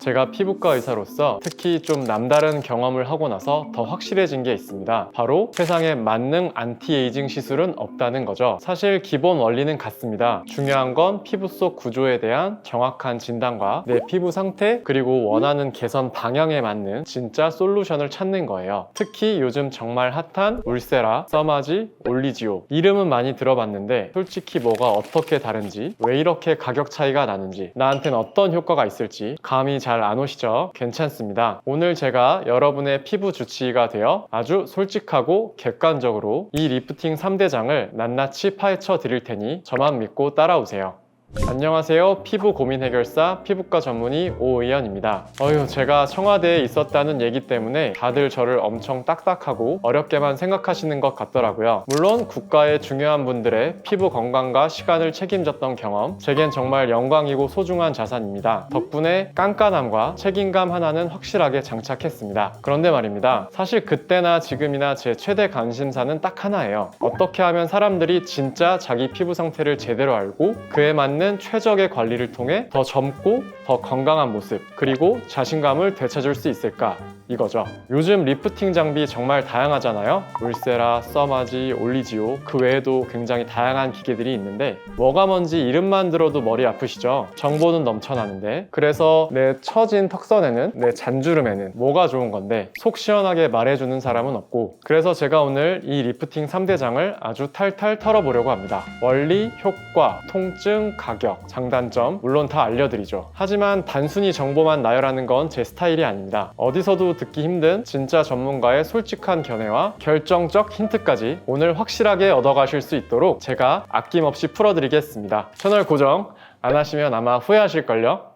제가 피부과 의사로서 특히 좀 남다른 경험을 하고 나서 더 확실해진 게 있습니다. 바로 세상에 만능 안티에이징 시술은 없다는 거죠. 사실 기본 원리는 같습니다. 중요한 건 피부 속 구조에 대한 정확한 진단과 내 피부 상태 그리고 원하는 개선 방향에 맞는 진짜 솔루션을 찾는 거예요. 특히 요즘 정말 핫한 울세라, 써마지, 올리지오 이름은 많이 들어봤는데 솔직히 뭐가 어떻게 다른지 왜 이렇게 가격 차이가 나는지 나한테는 어떤 효과가 있을지 감이 잘안 오시죠? 괜찮습니다. 오늘 제가 여러분의 피부 주치의가 되어 아주 솔직하고 객관적으로 이 리프팅 3대장을 낱낱이 파헤쳐 드릴 테니 저만 믿고 따라오세요. 안녕하세요. 피부 고민 해결사 피부과 전문의 오의연입니다. 어휴, 제가 청와대에 있었다는 얘기 때문에 다들 저를 엄청 딱딱하고 어렵게만 생각하시는 것 같더라고요. 물론 국가의 중요한 분들의 피부 건강과 시간을 책임졌던 경험, 제겐 정말 영광이고 소중한 자산입니다. 덕분에 깐깐함과 책임감 하나는 확실하게 장착했습니다. 그런데 말입니다. 사실 그때나 지금이나 제 최대 관심사는 딱 하나예요. 어떻게 하면 사람들이 진짜 자기 피부 상태를 제대로 알고 그에 맞는 최적의 관리를 통해 더 젊고 더 건강한 모습 그리고 자신감을 되찾을 수 있을까 이거죠. 요즘 리프팅 장비 정말 다양하잖아요. 울세라, 써마지, 올리지오 그 외에도 굉장히 다양한 기계들이 있는데 뭐가 뭔지 이름만 들어도 머리 아프시죠? 정보는 넘쳐나는데 그래서 내 처진 턱선에는 내 잔주름에는 뭐가 좋은 건데 속 시원하게 말해주는 사람은 없고 그래서 제가 오늘 이 리프팅 3대장을 아주 탈탈 털어보려고 합니다. 원리, 효과, 통증, 가격, 장단점 물론 다 알려드리죠. 하지만 단순히 정보만 나열하는 건 제 스타일이 아닙니다. 어디서도 듣기 힘든 진짜 전문가의 솔직한 견해와 결정적 힌트까지 오늘 확실하게 얻어가실 수 있도록 제가 아낌없이 풀어드리겠습니다. 채널 고정 안 하시면 아마 후회하실걸요?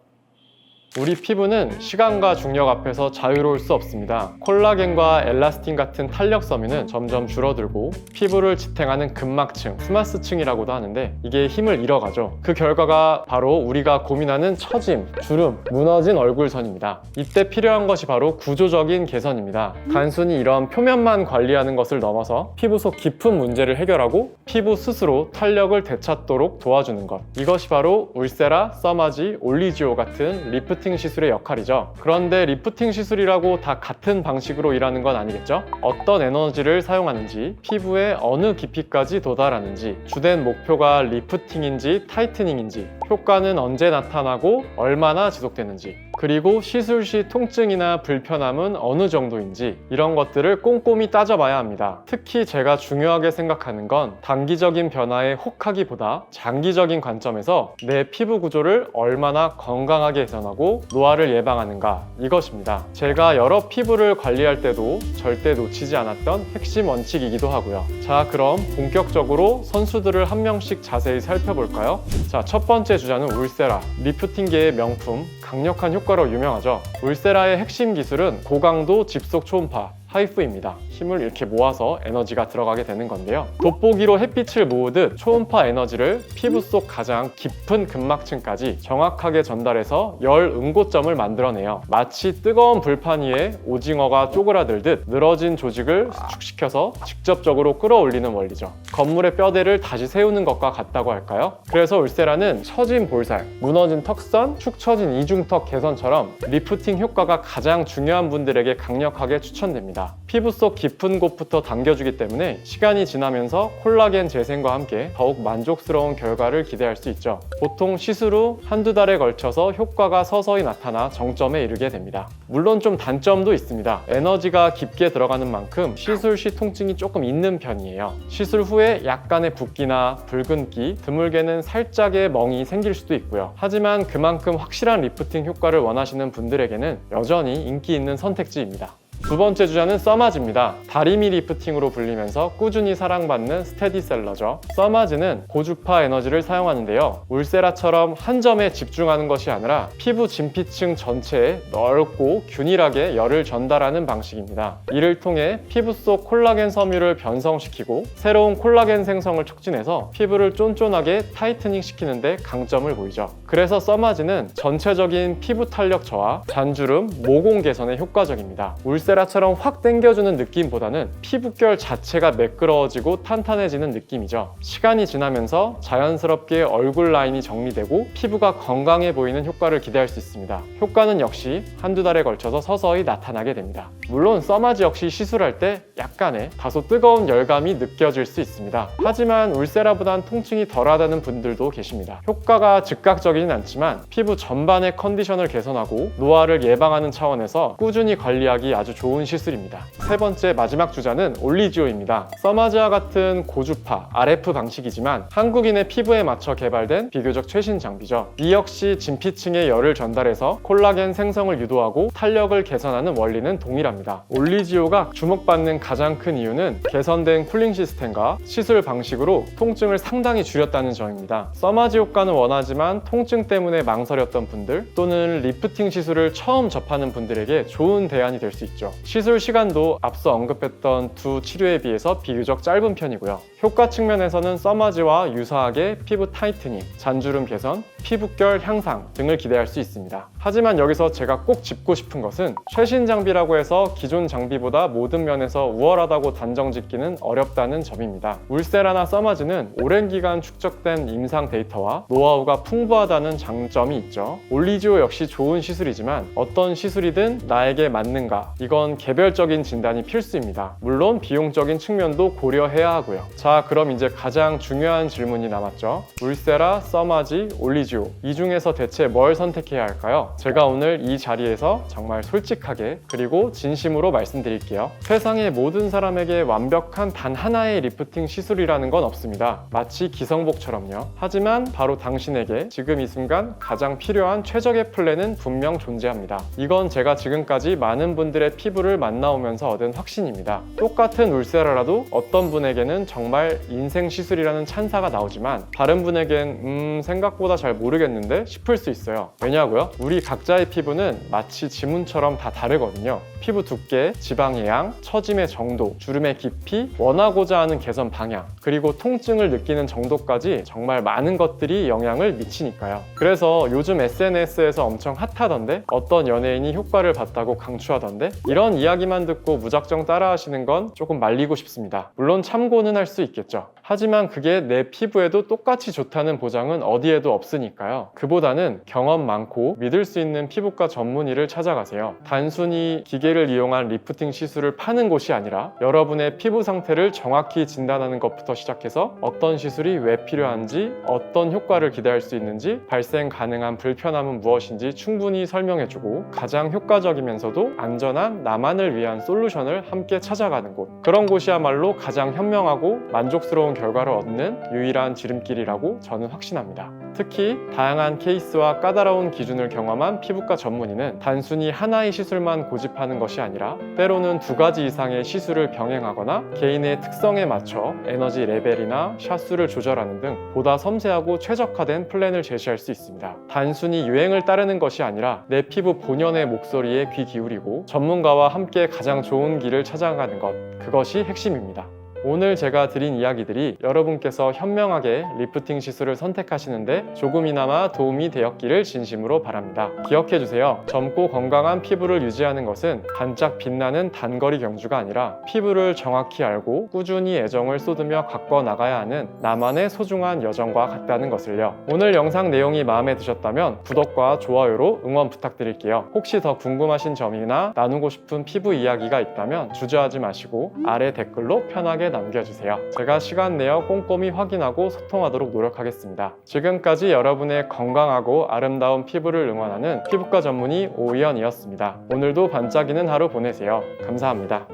우리 피부는 시간과 중력 앞에서 자유로울 수 없습니다. 콜라겐과 엘라스틴 같은 탄력 섬유는 점점 줄어들고 피부를 지탱하는 근막층, 스마스층이라고도 하는데 이게 힘을 잃어가죠. 그 결과가 바로 우리가 고민하는 처짐, 주름, 무너진 얼굴선입니다. 이때 필요한 것이 바로 구조적인 개선입니다. 단순히 이런 표면만 관리하는 것을 넘어서 피부 속 깊은 문제를 해결하고 피부 스스로 탄력을 되찾도록 도와주는 것. 이것이 바로 울세라, 써마지, 올리지오 같은 리프 팅 시술의 역할이죠. 그런데 리프팅 시술이라고 다 같은 방식으로 일하는 건 아니겠죠? 어떤 에너지를 사용하는지, 피부의 어느 깊이까지 도달하는지, 주된 목표가 리프팅인지 타이트닝인지, 효과는 언제 나타나고 얼마나 지속되는지, 그리고 시술 시 통증이나 불편함은 어느 정도인지 이런 것들을 꼼꼼히 따져봐야 합니다. 특히 제가 중요하게 생각하는 건 단기적인 변화에 혹하기보다 장기적인 관점에서 내 피부 구조를 얼마나 건강하게 개선하고 노화를 예방하는가 이것입니다. 제가 여러 피부를 관리할 때도 절대 놓치지 않았던 핵심 원칙이기도 하고요. 자, 그럼 본격적으로 선수들을 한 명씩 자세히 살펴볼까요? 자, 첫 번째 주자는 울세라. 리프팅계의 명품, 강력한 효과 로 유명하죠. 울세라의 핵심 기술은 고강도 집속 초음파, 하이프입니다. 힘을 이렇게 모아서 에너지가 들어가게 되는 건데요. 돋보기로 햇빛을 모으듯 초음파 에너지를 피부 속 가장 깊은 근막층까지 정확하게 전달해서 열 응고점을 만들어내요. 마치 뜨거운 불판 위에 오징어가 쪼그라들듯 늘어진 조직을 수축시켜서 직접적으로 끌어올리는 원리죠. 건물의 뼈대를 다시 세우는 것과 같다고 할까요? 그래서 울세라는 처진 볼살, 무너진 턱선, 축 처진 이중턱 개선처럼 리프팅 효과가 가장 중요한 분들에게 강력하게 추천됩 니다. 피부 속 깊은 곳부터 당겨주기 때문에 시간이 지나면서 콜라겐 재생과 함께 더욱 만족스러운 결과를 기대할 수 있죠. 보통 시술 후 한두 달에 걸쳐서 효과가 서서히 나타나 정점에 이르게 됩니다. 물론 좀 단점도 있습니다. 에너지가 깊게 들어가는 만큼 시술 시 통증이 조금 있는 편이에요. 시술 후에 약간의 붓기나 붉은기, 드물게는 살짝의 멍이 생길 수도 있고요. 하지만 그만큼 확실한 리프팅 효과를 원하시는 분들에게는 여전히 인기 있는 선택지입니다. 두 번째 주자는 써마즈입니다. 다리미 리프팅으로 불리면서 꾸준히 사랑받는 스테디셀러죠. 써마즈는 고주파 에너지를 사용하는데요. 울세라처럼 한 점에 집중하는 것이 아니라 피부 진피층 전체에 넓고 균일하게 열을 전달하는 방식입니다. 이를 통해 피부 속 콜라겐 섬유를 변성시키고 새로운 콜라겐 생성을 촉진해서 피부를 쫀쫀하게 타이트닝 시키는데 강점을 보이죠. 그래서 써마즈는 전체적인 피부 탄력 저하, 잔주름, 모공 개선에 효과적입니다. 울세 울세라처럼 확 당겨주는 느낌보다는 피부결 자체가 매끄러워지고 탄탄해지는 느낌이죠. 시간이 지나면서 자연스럽게 얼굴 라인이 정리되고 피부가 건강해 보이는 효과를 기대할 수 있습니다. 효과는 역시 한두 달에 걸쳐서 서서히 나타나게 됩니다. 물론 써마지 역시 시술할 때 약간의 다소 뜨거운 열감이 느껴질 수 있습니다. 하지만 울세라보단 통증이 덜하다는 분들도 계십니다. 효과가 즉각적이진 않지만 피부 전반의 컨디션을 개선하고 노화를 예방하는 차원에서 꾸준히 관리하기 아주 좋은 시술입니다. 세 번째 마지막 주자는 올리지오입니다. 써마지와 같은 고주파 RF 방식이지만 한국인의 피부에 맞춰 개발된 비교적 최신 장비죠. 이 역시 진피층에 열을 전달해서 콜라겐 생성을 유도하고 탄력을 개선하는 원리는 동일합니다. 올리지오가 주목받는 가장 큰 이유는 개선된 쿨링 시스템과 시술 방식으로 통증을 상당히 줄였다는 점입니다. 써마지 효과는 원하지만 통증 때문에 망설였던 분들 또는 리프팅 시술을 처음 접하는 분들에게 좋은 대안이 될 수 있죠. 시술 시간도 앞서 언급했던 두 치료에 비해서 비교적 짧은 편이고요. 효과 측면에서는 써마지와 유사하게 피부 타이트닝, 잔주름 개선, 피부결 향상 등을 기대할 수 있습니다. 하지만 여기서 제가 꼭 짚고 싶은 것은 최신 장비라고 해서 기존 장비보다 모든 면에서 우월하다고 단정 짓기는 어렵다는 점입니다. 울세라나 써마지는 오랜 기간 축적된 임상 데이터와 노하우가 풍부하다는 장점이 있죠. 올리지오 역시 좋은 시술이지만 어떤 시술이든 나에게 맞는가 이건 개별적인 진단이 필수입니다. 물론 비용적인 측면도 고려해야 하고요. 자, 그럼 이제 가장 중요한 질문이 남았죠. 울세라, 써마지, 올리지오 이 중에서 대체 뭘 선택해야 할까요? 제가 오늘 이 자리에서 정말 솔직하게 그리고 진심으로 말씀드릴게요. 세상의 모든 사람에게 완벽한 단 하나의 리프팅 시술이라는 건 없습니다. 마치 기성복처럼요. 하지만 바로 당신에게 지금 이 순간 가장 필요한 최적의 플랜은 분명 존재합니다. 이건 제가 지금까지 많은 분들의 피부를 만나오면서 얻은 확신입니다. 똑같은 울세라라도 어떤 분에게는 정말 인생 시술이라는 찬사가 나오지만 다른 분에겐 음 생각보다 잘 모르겠는데 싶을 수 있어요. 왜냐고요? 우리 각자의 피부는 마치 지문처럼 다 다르거든요. 피부 두께, 지방의 양, 처짐의 정도, 주름의 깊이, 원하고자 하는 개선 방향, 그리고 통증을 느끼는 정도까지 정말 많은 것들이 영향을 미치니까요. 그래서 요즘 SNS에서 엄청 핫하던데 어떤 연예인이 효과를 봤다고 강추하던데 이런 이야기만 듣고 무작정 따라하시는 건 조금 말리고 싶습니다. 물론 참고는 할 수 있겠죠. 하지만 그게 내 피부에도 똑같이 좋다는 보장은 어디에도 없으니까요. 그보다는 경험 많고 믿을 수 있는 피부과 전문의를 찾아가세요. 단순히 기계를 이용한 리프팅 시술을 파는 곳이 아니라 여러분의 피부 상태를 정확히 진단하는 것부터 시작해서 어떤 시술이 왜 필요한지, 어떤 효과를 기대할 수 있는지, 발생 가능한 불편함은 무엇인지 충분히 설명해주고 가장 효과적이면서도 안전한 나만을 위한 솔루션을 함께 찾아가는 곳. 그런 곳이야말로 가장 현명하고 만족스러운 결과를 얻는 유일한 지름길이라고 저는 확신합니다. 특히 다양한 케이스와 까다로운 기준을 경험한 피부과 전문의는 단순히 하나의 시술만 고집하는 것이 아니라 때로는 두 가지 이상의 시술을 병행하거나 개인의 특성에 맞춰 에너지 레벨이나 샷수를 조절하는 등 보다 섬세하고 최적화된 플랜을 제시할 수 있습니다. 단순히 유행을 따르는 것이 아니라 내 피부 본연의 목소리에 귀 기울이고 전문가와 함께 가장 좋은 길을 찾아가는 것 그것이 핵심입니다. 오늘 제가 드린 이야기들이 여러분께서 현명하게 리프팅 시술을 선택하시는데 조금이나마 도움이 되었기를 진심으로 바랍니다. 기억해 주세요. 젊고 건강한 피부를 유지하는 것은 반짝 빛나는 단거리 경주가 아니라 피부를 정확히 알고 꾸준히 애정을 쏟으며 가꿔 나가야 하는 나만의 소중한 여정과 같다는 것을요. 오늘 영상 내용이 마음에 드셨다면 구독과 좋아요로 응원 부탁드릴게요. 혹시 더 궁금하신 점이나 나누고 싶은 피부 이야기가 있다면 주저하지 마시고 아래 댓글로 편하게 남겨주세요. 제가 시간 내어 꼼꼼히 확인하고 소통하도록 노력하겠습니다. 지금까지 여러분의 건강하고 아름다운 피부를 응원하는 피부과 전문의 오이연이었습니다. 오늘도 반짝이는 하루 보내세요. 감사합니다.